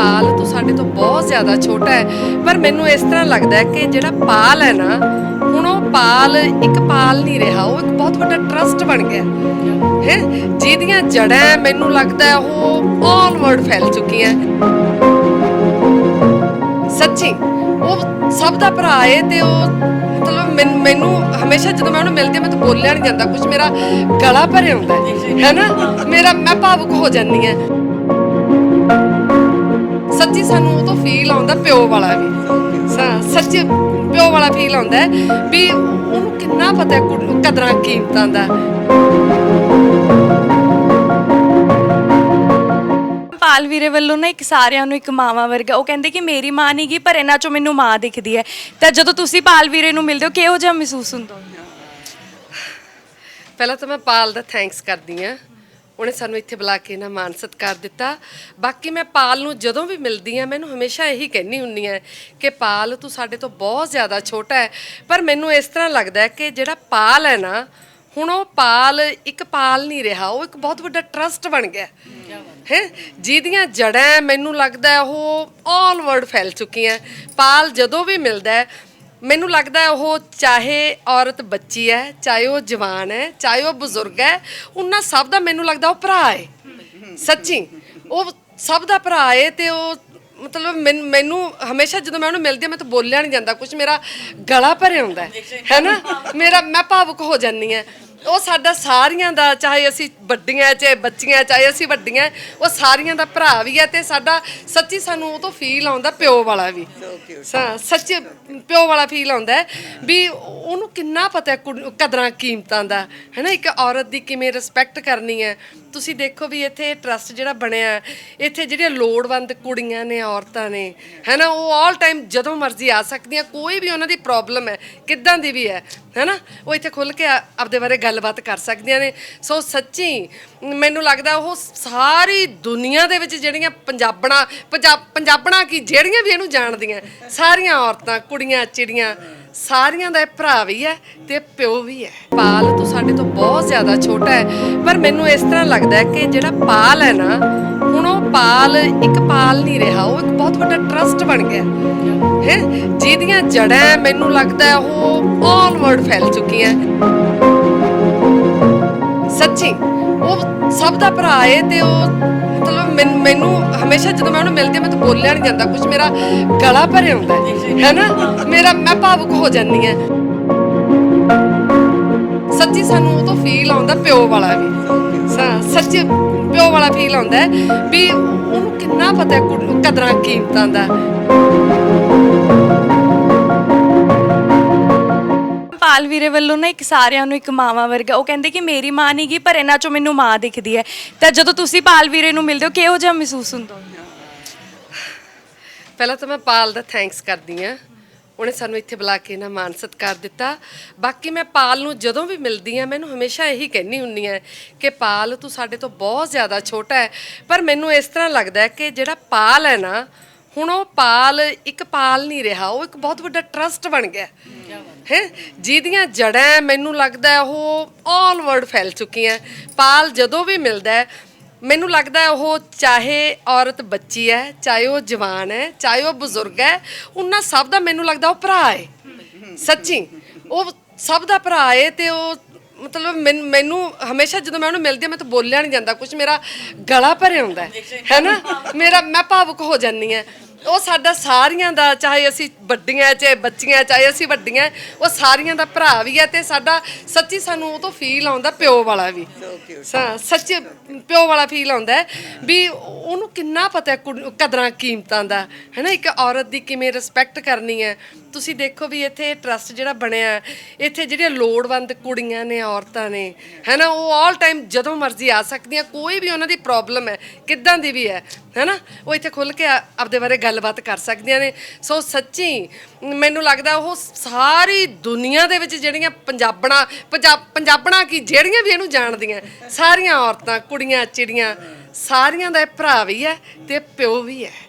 ਪਾਲ ਤੂੰ ਸਾਡੇ ਤੋਂ ਬਹੁਤ ਜ਼ਿਆਦਾ ਛੋਟਾ ਹੈ। ਪਰ ਮੈਨੂੰ ਇਸ ਤਰ੍ਹਾਂ ਲੱਗਦਾ ਹੈ ਕਿ ਜਿਹੜਾ ਪਾਲ ਹੈ ਨਾ ਹੁਣ ਉਹ ਪਾਲ ਇੱਕ ਪਾਲ ਨਹੀਂ ਰਿਹਾ ਉਹ ਇੱਕ ਬਹੁਤ ਵੱਡਾ ਟਰਸਟ ਬਣ ਗਿਆ। ਹੈ? ਜਿਹਦੀਆਂ ਜੜਾਂ ਮੈਨੂੰ ਲੱਗਦਾ ਉਹ ਆਲ ਫੈਲ ਚੁੱਕੀਆਂ। ਸੱਚੀ ਉਹ ਸਭ ਦਾ ਭਰਾ ਹੈ ਤੇ ਉਹ ਮਤਲਬ ਮੈਨ- ਹਮੇਸ਼ਾ ਜਦੋਂ ਮੈਂ ਉਹਨੂੰ ਮਿਲਦੀ ਮੈਂ ਤਾਂ ਬੋਲਿਆ ਨਹੀਂ ਜਾਂਦਾ। ਕੁਝ ਮੇਰਾ ਗਲਾ ਭਰਿਆ ਹੁੰਦਾ ਹੈ। ਹੈਨਾ ਮੇਰਾ ਮੈਂ ਭਾਵੁਕ ਹੋ ਜਾਂਦੀ ਹਾਂ। ਸੱਚੀ ਸਾਨੂੰ ਉਹ ਤੋਂ ਫੀਲ ਆਉਂਦਾ ਪਿਓ ਵਾਲਾ ਵੀ। ਸੱਚੀ ਪਿਓ ਵਾਲਾ ਫੀਲ ਆਉਂਦਾ ਵੀ ਉਹਨੂੰ ਕਿੰਨਾ ਪਤਾ ਕਦਰਾਂ ਕੀਮਤਾਂ ਦਾ। ਪਾਲ ਵੀਰੇ ਵੱਲੋਂ ਨਾ ਇੱਕ ਸਾਰਿਆਂ ਨੂੰ ਇੱਕ ਮਾਵਾ ਵਰਗਾ ਉਹ ਕਹਿੰਦੇ ਕਿ ਮੇਰੀ ਮਾਂ ਨਹੀਂ ਗੀ ਪਰ ਇਹਨਾਂ ਚੋਂ ਮੈਨੂੰ ਮਾਂ ਦਿਖਦੀ ਹੈ। ਤਾਂ ਜਦੋਂ ਤੁਸੀਂ ਪਾਲ ਵੀਰੇ ਨੂੰ ਮਿਲਦੇ ਹੋ ਕਿਹੋ ਜਿਹਾ ਮਹਿਸੂਸ ਹੁੰਦਾ? ਪਹਿਲਾਂ ਤਾਂ ਮੈਂ ਪਾਲ ਦਾ ਥੈਂਕਸ ਕਰਦੀ ਆ ਉਹਨੇ ਸਾਨੂੰ ਇੱਥੇ ਬੁਲਾ ਕੇ ਨਾ ਮਾਨ ਸਤਿਕਾਰ ਦਿੱਤਾ। ਬਾਕੀ ਮੈਂ ਪਾਲ ਨੂੰ ਜਦੋਂ ਵੀ ਮਿਲਦੀ ਆ ਮੈਨੂੰ ਹਮੇਸ਼ਾ ਇਹੀ ਕਹਿਣੀ ਹੁੰਨੀ ਆ ਕਿ ਪਾਲ, ਤੂੰ ਸਾਡੇ ਤੋਂ ਬਹੁਤ ਜ਼ਿਆਦਾ ਛੋਟਾ ਹੈ। ਪਰ ਮੈਨੂੰ ਇਸ ਤਰ੍ਹਾਂ ਲੱਗਦਾ ਹੈ ਕਿ ਜਿਹੜਾ ਪਾਲ ਹੈ ਨਾ, ਹੁਣ ਉਹ ਪਾਲ ਇੱਕ ਪਾਲ ਨਹੀਂ ਰਿਹਾ, ਉਹ ਇੱਕ ਬਹੁਤ ਵੱਡਾ ਟਰਸਟ ਬਣ ਗਿਆ। ਹੈ? ਜਿਹਦੀਆਂ ਜੜਾਂ, ਮੈਨੂੰ ਲੱਗਦਾ ਉਹ ਆਲ ਵਰਲਡ ਫੈਲ ਚੁੱਕੀਆਂ। ਪਾਲ ਜਦੋਂ ਵੀ ਮਿਲਦਾ ਮੈਨੂੰ ਲੱਗਦਾ ਉਹ ਚਾਹੇ ਔਰਤ ਬੱਚੀ ਹੈ, ਚਾਹੇ ਉਹ ਜਵਾਨ ਹੈ, ਚਾਹੇ ਉਹ ਬਜ਼ੁਰਗ ਹੈ, ਉਹਨਾਂ ਸਭ ਦਾ ਮੈਨੂੰ ਲੱਗਦਾ ਉਹ ਭਰਾ ਹੈ। ਸੱਚੀ, ਉਹ ਸਭ ਦਾ ਭਰਾ ਹੈ ਤੇ ਉਹ ਮਤਲਬ ਮੈਨ- ਮੈਨੂੰ ਹਮੇਸ਼ਾ ਜਦੋਂ ਮੈਂ ਉਹਨੂੰ ਮਿਲਦੀ ਹਾਂ, ਮੈਂ ਤਾਂ ਬੋਲਿਆ ਨਹੀਂ ਜਾਂਦਾ। ਕੁਝ ਮੇਰਾ ਗਲਾ ਭਰਿਆ ਹੁੰਦਾ ਹੈ ਹੈਨਾ ਮੇਰਾ, ਮੈਂ ਭਾਵੁਕ ਹੋ ਜਾਂਦੀ ਹਾਂ। ਉਹ ਸਾਡਾ ਸਾਰੀਆਂ ਦਾ ਚਾਹੇ ਅਸੀਂ ਵੱਡੀਆਂ ਚਾਹੇ ਬੱਚੀਆਂ ਚਾਹੇ ਅਸੀਂ ਵੱਡੀਆਂ ਉਹ ਸਾਰੀਆਂ ਦਾ ਭਰਾ ਵੀ ਹੈ ਤੇ ਸਾਡਾ ਸੱਚੀ ਸਾਨੂੰ ਉਹ ਤੋਂ ਫੀਲ ਆਉਂਦਾ ਪਿਓ ਵਾਲਾ ਵੀ। ਸ- ਸੱਚੇ ਪਿਓ ਵਾਲਾ ਫੀਲ ਆਉਂਦਾ ਹੈ ਵੀ ਉਹਨੂੰ ਕਿੰਨਾ ਪਤਾ ਹੈ ਕੁੜ- ਕਦਰਾਂ ਕੀਮਤਾਂ ਦਾ ਹੈਨਾ? ਇੱਕ ਔਰਤ ਦੀ ਕਿਵੇਂ ਰਿਸਪੈਕਟ ਕਰਨੀ ਹੈ। ਤੁਸੀਂ ਦੇਖੋ ਵੀ ਇੱਥੇ ਟਰਸਟ ਜਿਹੜਾ ਬਣਿਆ ਹੈ, ਇੱਥੇ ਜਿਹੜੀਆਂ ਲੋੜਵੰਦ ਕੁੜੀਆਂ ਨੇ ਔਰਤਾਂ ਨੇ ਹੈਨਾ? ਉਹ ਆਲ ਟਾਈਮ ਜਦੋਂ ਮਰਜ਼ੀ ਆ ਸਕਦੀਆਂ ਕੋਈ ਵੀ ਉਹਨਾਂ ਦੀ ਪ੍ਰੋਬਲਮ ਹੈ ਕਿੱਦਾਂ ਦੀ ਵੀ ਹੈ ਹੈਨਾ? ਉਹ ਇੱਥੇ ਖੁੱਲ ਕੇ ਆ- ਆਪਦੇ ਬਾਰੇ ਗੱਲਬਾਤ ਕਰ ਸਕਦੀਆਂ ਨੇ। ਸੋ ਸੱਚੀ ਮੈਨੂੰ ਲੱਗਦਾ ਉਹ ਸਾਰੀ ਦੁਨੀਆ ਦੇ ਵਿੱਚ ਜਿਹੜੀਆਂ ਪੰਜਾਬਣਾ ਪੰਜਾਬ ਪੰਜਾਬਣਾ ਕੀ, ਜਿਹੜੀਆਂ ਵੀ ਇਹਨੂੰ ਜਾਣਦੀਆਂ, ਸਾਰੀਆਂ ਔਰਤਾਂ, ਕੁੜੀਆਂ, ਚਿੜੀਆਂ, ਸਾਰੀਆਂ ਦਾ ਭਰਾ ਵੀ ਹੈ ਤੇ ਪਿਓ ਵੀ ਹੈ। ਪਾਲ ਤੋਂ ਸਾਡੇ ਤੋਂ ਬਹੁਤ ਜ਼ਿਆਦਾ ਛੋਟਾ ਹੈ, ਪਰ ਮੈਨੂੰ ਇਸ ਤਰ੍ਹਾਂ ਲੱਗਦਾ ਹੈ ਕਿ ਜਿਹੜਾ ਪਾਲ ਹੈ ਨਾ, ਹੁਣ ਉਹ ਪਾਲ ਇੱਕ ਪਾਲ ਨਹੀਂ ਰਿਹਾ, ਉਹ ਇੱਕ ਬਹੁਤ ਵੱਡਾ ਟਰਸਟ ਬਣ ਗਿਆ। ਹੈ? ਜਿਹਦੀਆਂ ਜੜਾਂ ਮੈਨੂੰ ਲੱਗਦਾ ਉਹ ਆਲ ਵਰਡ ਫੈਲ ਚੁੱਕੀਆਂ। ਸੱਚੀ, ਉਹ ਸਭ ਦਾ ਭਰਾ ਹੈ ਤੇ ਉਹ ਮਤਲਬ ਮੈਨੂੰ ਹਮੇਸ਼ਾ ਜਦੋਂ ਮੈਂ ਉਹਨੂੰ ਮਿਲਦੀ ਮੈਂ ਤਾਂ ਬੋਲਿਆ ਨਹੀਂ ਜਾਂਦਾ ਕੁਝ ਮੇਰਾ ਗਲਾ ਭਰਿਆ ਹੁੰਦਾ ਹੈ, ਹੈਨਾ? ਮੇਰਾ, ਮੈਂ ਭਾਵੁਕ ਹੋ ਜਾਂਦੀ ਹਾਂ। ਸੱਚੀ ਸਾਨੂੰ ਉਹ ਤੋਂ ਫੀਲ ਆਉਂਦਾ ਪਿਓ ਵਾਲਾ ਵੀ। ਸੱਚੀ ਪਿਓ ਵਾਲਾ ਫੀਲ ਆਉਂਦਾ ਵੀ ਉਹਨੂੰ ਕਿੰਨਾ ਪਤਾ ਕਦਰਾਂ ਕੀਮਤਾਂ ਦਾ। ਪਾਲ ਵੀਰੇ ਵੱਲੋਂ ਨਾ ਇੱਕ ਸਾਰਿਆਂ ਨੂੰ ਇੱਕ ਮਾਵਾ ਵਰਗਾ, ਉਹ ਕਹਿੰਦੇ ਕਿ ਮੇਰੀ ਮਾਂ ਨਹੀਂ ਪਰ ਇਹਨਾਂ ਚੋਂ ਮੈਨੂੰ ਮਾਂ ਦਿਖਦੀ ਹੈ। ਤਾਂ ਜਦੋਂ ਤੁਸੀਂ ਪਾਲ ਵੀਰੇ ਨੂੰ ਮਿਲਦੇ ਹੋ, ਕਿਹੋ ਜਿਹਾ ਮਹਿਸੂਸ ਹੁੰਦਾ? ਪਹਿਲਾਂ ਤਾਂ ਮੈਂ ਪਾਲ ਦਾ ਥੈਂਕਸ ਕਰਦੀ ਆ ਉਹਨੇ ਸਾਨੂੰ ਇੱਥੇ ਬੁਲਾ ਕੇ ਨਾ ਮਾਨ ਸਤਿਕਾਰ ਦਿੱਤਾ। ਬਾਕੀ ਮੈਂ ਪਾਲ ਨੂੰ ਜਦੋਂ ਵੀ ਮਿਲਦੀ ਆ ਮੈਨੂੰ ਹਮੇਸ਼ਾ ਇਹੀ ਕਹਿਣੀ ਹੁੰਨੀ ਆ ਕਿ ਪਾਲ, ਤੂੰ ਸਾਡੇ ਤੋਂ ਬਹੁਤ ਜ਼ਿਆਦਾ ਛੋਟਾ ਹੈ। ਪਰ ਮੈਨੂੰ ਇਸ ਤਰ੍ਹਾਂ ਲੱਗਦਾ ਹੈ ਕਿ ਜਿਹੜਾ ਪਾਲ ਹੈ ਨਾ ਹੁਣ ਉਹ ਪਾਲ, ਇੱਕ ਪਾਲ ਨਹੀਂ ਰਿਹਾ, ਉਹ ਇੱਕ ਬਹੁਤ ਵੱਡਾ ਟਰਸਟ ਬਣ ਗਿਆ। ਹੈ? ਜਿਹਦੀਆਂ ਜੜਾਂ ਮੈਨੂੰ ਲੱਗਦਾ ਉਹ ਆਲ ਵਰਲਡ ਫੈਲ ਚੁੱਕੀਆਂ। ਪਾਲ ਜਦੋਂ ਵੀ ਮਿਲਦਾ ਮੈਨੂੰ ਲੱਗਦਾ ਉਹ ਚਾਹੇ ਔਰਤ ਬੱਚੀ ਹੈ, ਚਾਹੇ ਉਹ ਜਵਾਨ ਹੈ, ਚਾਹੇ ਉਹ ਬਜ਼ੁਰਗ ਹੈ, ਉਹਨਾਂ ਸਭ ਦਾ ਮੈਨੂੰ ਲੱਗਦਾ ਉਹ ਭਰਾ ਹੈ। ਸੱਚੀ, ਉਹ ਸਭ ਦਾ ਭਰਾ ਹੈ ਤੇ ਉਹ ਮਤਲਬ ਮੈਨ- ਮੈਨੂੰ ਹਮੇਸ਼ਾ ਜਦੋਂ ਮੈਂ ਉਹਨੂੰ ਮਿਲਦੀ ਹਾਂ, ਮੈਂ ਤਾਂ ਬੋਲਿਆ ਨਹੀਂ ਜਾਂਦਾ। ਕੁਝ ਮੇਰਾ ਗਲਾ ਭਰਿਆ ਹੁੰਦਾ ਹੈ। ਹੈਨਾ ਮੇਰਾ ਮੈਂ ਭਾਵੁਕ ਹੋ ਜਾਂਦੀ ਹਾਂ। ਉਹ ਸਾਡਾ ਸਾਰੀਆਂ ਦਾ ਚਾਹੇ ਅਸੀਂ ਵੱਡੀਆਂ ਚਾਹੇ ਬੱਚੀਆਂ ਚਾਹੇ ਅਸੀਂ ਵੱਡੀਆਂ ਉਹ ਸਾਰੀਆਂ ਦਾ ਭਰਾ ਵੀ ਹੈ ਤੇ ਸਾਡਾ ਸੱਚੀ ਸਾਨੂੰ ਉਹ ਤੋਂ ਫੀਲ ਆਉਂਦਾ ਪਿਓ ਵਾਲਾ ਵੀ। ਸੱਚੇ ਪਿਓ ਵਾਲਾ ਫੀਲ ਆਉਂਦਾ ਹੈ ਵੀ ਉਹਨੂੰ ਕਿੰਨਾ ਪਤਾ ਹੈ ਕੁੜ- ਕਦਰਾਂ ਕੀਮਤਾਂ ਦਾ ਹੈਨਾ? ਇੱਕ ਔਰਤ ਦੀ ਕਿਵੇਂ ਰਿਸਪੈਕਟ ਕਰਨੀ ਹੈ। ਤੁਸੀਂ ਦੇਖੋ ਵੀ ਇੱਥੇ ਟਰਸਟ ਜਿਹੜਾ ਬਣਿਆ ਹੈ, ਇੱਥੇ ਜਿਹੜੀਆਂ ਲੋੜਵੰਦ ਕੁੜੀਆਂ ਨੇ ਔਰਤਾਂ ਨੇ ਹੈਨਾ? ਉਹ ਆਲ ਟਾਈਮ ਜਦੋਂ ਮਰਜ਼ੀ ਆ ਸਕਦੀਆਂ ਕੋਈ ਵੀ ਉਹਨਾਂ ਦੀ ਪ੍ਰੋਬਲਮ ਹੈ ਕਿੱਦਾਂ ਦੀ ਵੀ ਹੈ ਹੈਨਾ? ਉਹ ਇੱਥੇ ਖੁੱਲ ਕੇ ਆ- ਆਪਦੇ ਬਾਰੇ ਗੱਲਬਾਤ ਕਰ ਸਕਦੀਆਂ ਨੇ। ਸੋ ਸੱਚੀ ਮੈਨੂੰ ਲੱਗਦਾ ਉਹ ਸਾਰੀ ਦੁਨੀਆ ਦੇ ਵਿੱਚ ਜਿਹੜੀਆਂ ਪੰਜਾਬਣਾ ਪੰਜਾਬ ਪੰਜਾਬਣਾ ਕੀ, ਜਿਹੜੀਆਂ ਵੀ ਇਹਨੂੰ ਜਾਣਦੀਆਂ, ਸਾਰੀਆਂ ਔਰਤਾਂ, ਕੁੜੀਆਂ, ਚਿੜੀਆਂ, ਸਾਰੀਆਂ ਦਾ ਇਹ ਭਰਾ ਵੀ ਹੈ ਤੇ ਪਿਓ ਵੀ ਹੈ।